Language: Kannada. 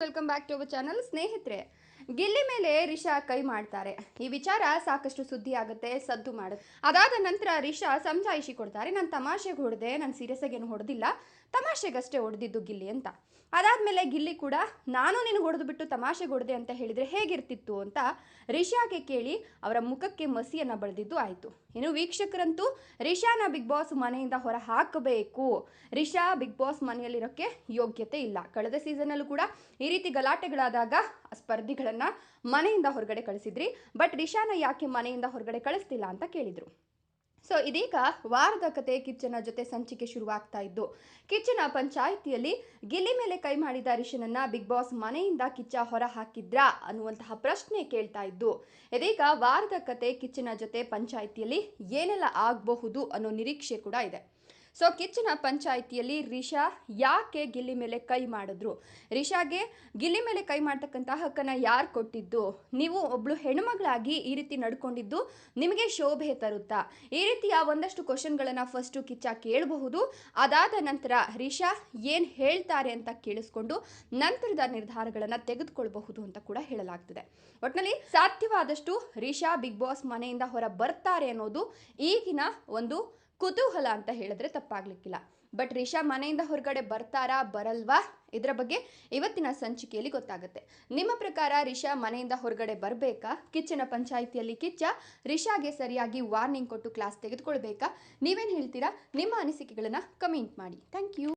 Welcome back to our channel ಸ್ನೇಹಿತರೆ ಗಿಲ್ಲಿ ಮೇಲೆ ರಿಷಾ ಕೈ ಮಾಡ್ತಾರೆ. ಈ ವಿಚಾರ ಸಾಕಷ್ಟು ಸುದ್ದಿ ಆಗುತ್ತೆ ಸದ್ದು ಮಾಡುತ್ತೆ ಅದಾದ ನಂತರ ರಿಷಾ ಸಮಜಾಯಿಷಿ ಕೊಡ್ತಾರೆ, ನಾನು ತಮಾಷೆಗೆ ಹೊಡೆದೆ, ನಾನು ಸೀರಿಯಸ್ ಆಗಿ ಏನು ಹೊಡೆದಿಲ್ಲ. ತಮಾಷೆಗಷ್ಟೇ ಹೊಡೆದಿದ್ದು ಗಿಲ್ಲಿ ಅಂತ. ಅದಾದ್ಮೇಲೆ ಗಿಲ್ಲಿ ಕೂಡ, ನಾನು ನೀನು ಹೊಡೆದು ಬಿಟ್ಟು ತಮಾಷೆಗೆ ಹೊಡೆದೆ ಅಂತ ಹೇಳಿದ್ರೆ ಹೇಗಿರ್ತಿತ್ತು? ಅಂತ ರಿಷಾಗೆ ಕೇಳಿ ಅವರ ಮುಖಕ್ಕೆ ಮಸಿಯನ್ನ ಬಳಿದಿದ್ದು ಆಯಿತು. ಇನ್ನು ವೀಕ್ಷಕರಂತೂ ರಿಷಾನ ಬಿಗ್ ಬಾಸ್ ಮನೆಯಿಂದ ಹೊರ ಹಾಕಬೇಕು. ರಿಷಾ ಬಿಗ್ ಬಾಸ್ ಮನೆಯಲ್ಲಿರೋಕ್ಕೆ ಯೋಗ್ಯತೆ ಇಲ್ಲ. ಕಳೆದ ಸೀಸನಲ್ಲೂ ಕೂಡ ಈ ರೀತಿ ಗಲಾಟೆಗಳಾದಾಗ ಸ್ಪರ್ಧಿಗಳನ್ನ ಮನೆಯಿಂದ ಹೊರಗಡೆ ಕಳಿಸಿದ್ರಿ ಬಟ್ ರಿಷಾನ ಯಾಕೆ ಮನೆಯಿಂದ ಹೊರಗಡೆ ಕಳಿಸ್ತಿಲ್ಲ ಅಂತ ಕೇಳಿದ್ರು. ಸೊ ಇದೀಗ ವಾರದ ಕತೆ ಕಿಚ್ಚನ ಜೊತೆ ಸಂಚಿಕೆ ಶುರುವಾಗ್ತಾ ಇದ್ದು, ಕಿಚ್ಚನ ಪಂಚಾಯಿತಿಯಲ್ಲಿ ಗಿಲ್ಲಿ ಮೇಲೆ ಕೈ ಮಾಡಿದ ರಿಷನನ್ನ ಬಿಗ್ ಬಾಸ್ ಮನೆಯಿಂದ ಕಿಚ್ಚ ಹೊರ ಹಾಕಿದ್ರಾ ಅನ್ನುವಂತಹ ಪ್ರಶ್ನೆ ಕೇಳ್ತಾ ಇದ್ದು, ಇದೀಗ ವಾರದ ಕತೆ ಕಿಚ್ಚನ ಜೊತೆ ಪಂಚಾಯಿತಿಯಲ್ಲಿ ಏನೆಲ್ಲ ಆಗಬಹುದು ಅನ್ನೋ ನಿರೀಕ್ಷೆ ಕೂಡ ಇದೆ. ಸೊ ಕಿಚ್ಚನ ಪಂಚಾಯಿತಿಯಲ್ಲಿ ರಿಷಾ ಯಾಕೆ ಗಿಲ್ಲಿ ಮೇಲೆ ಕೈ ಮಾಡಿದ್ರು? ರಿಷಾಗೆ ಗಿಲ್ಲಿ ಮೇಲೆ ಕೈ ಮಾಡ್ತಕ್ಕಂಥ ಹಕ್ಕನ್ನು ಯಾರು ಕೊಟ್ಟಿದ್ದು? ನೀವು ಒಬ್ಳು ಹೆಣ್ಮಗಳಾಗಿ ಈ ರೀತಿ ನಡ್ಕೊಂಡಿದ್ದು ನಿಮಗೆ ಶೋಭೆ ತರುತ್ತಾ? ಈ ರೀತಿಯ ಒಂದಷ್ಟು ಕ್ವಶನ್ಗಳನ್ನು ಫಸ್ಟು ಕಿಚ್ಚ ಕೇಳಬಹುದು. ಅದಾದ ನಂತರ ರಿಷಾ ಏನು ಹೇಳ್ತಾರೆ ಅಂತ ಕೇಳಿಸ್ಕೊಂಡು ನಂತರದ ನಿರ್ಧಾರಗಳನ್ನು ತೆಗೆದುಕೊಳ್ಬಹುದು ಅಂತ ಕೂಡ ಹೇಳಲಾಗ್ತದೆ. ಒಟ್ಟಿನಲ್ಲಿ ಸಾಧ್ಯವಾದಷ್ಟು ರಿಷಾ ಬಿಗ್ ಬಾಸ್ ಮನೆಯಿಂದ ಹೊರ ಬರ್ತಾರೆ ಅನ್ನೋದು ಈಗಿನ ಒಂದು ಕುತೂಹಲ ಅಂತ ಹೇಳಿದ್ರೆ ತಪ್ಪಾಗ್ಲಿಕ್ಕಿಲ್ಲ. ಬಟ್ ರಿಷಾ ಮನೆಯಿಂದ ಹೊರಗಡೆ ಬರ್ತಾರಾ, ಬರಲ್ವಾ? ಇದರ ಬಗ್ಗೆ ಇವತ್ತಿನ ಸಂಚಿಕೆಯಲ್ಲಿ ಗೊತ್ತಾಗುತ್ತೆ. ನಿಮ್ಮ ಪ್ರಕಾರ ರಿಷಾ ಮನೆಯಿಂದ ಹೊರಗಡೆ ಬರಬೇಕಾ? ಕಿಚ್ಚನ ಪಂಚಾಯಿತಿಯಲ್ಲಿ ಕಿಚ್ಚ, ರಿಷಾಗೆ ಸರಿಯಾಗಿ ವಾರ್ನಿಂಗ್ ಕೊಟ್ಟು ಕ್ಲಾಸ್ ತೆಗೆದುಕೊಳ್ಬೇಕಾ? ನೀವೇನು ಹೇಳ್ತೀರಾ? ನಿಮ್ಮ ಅನಿಸಿಕೆಗಳನ್ನು ಕಮೆಂಟ್ ಮಾಡಿ. Thank you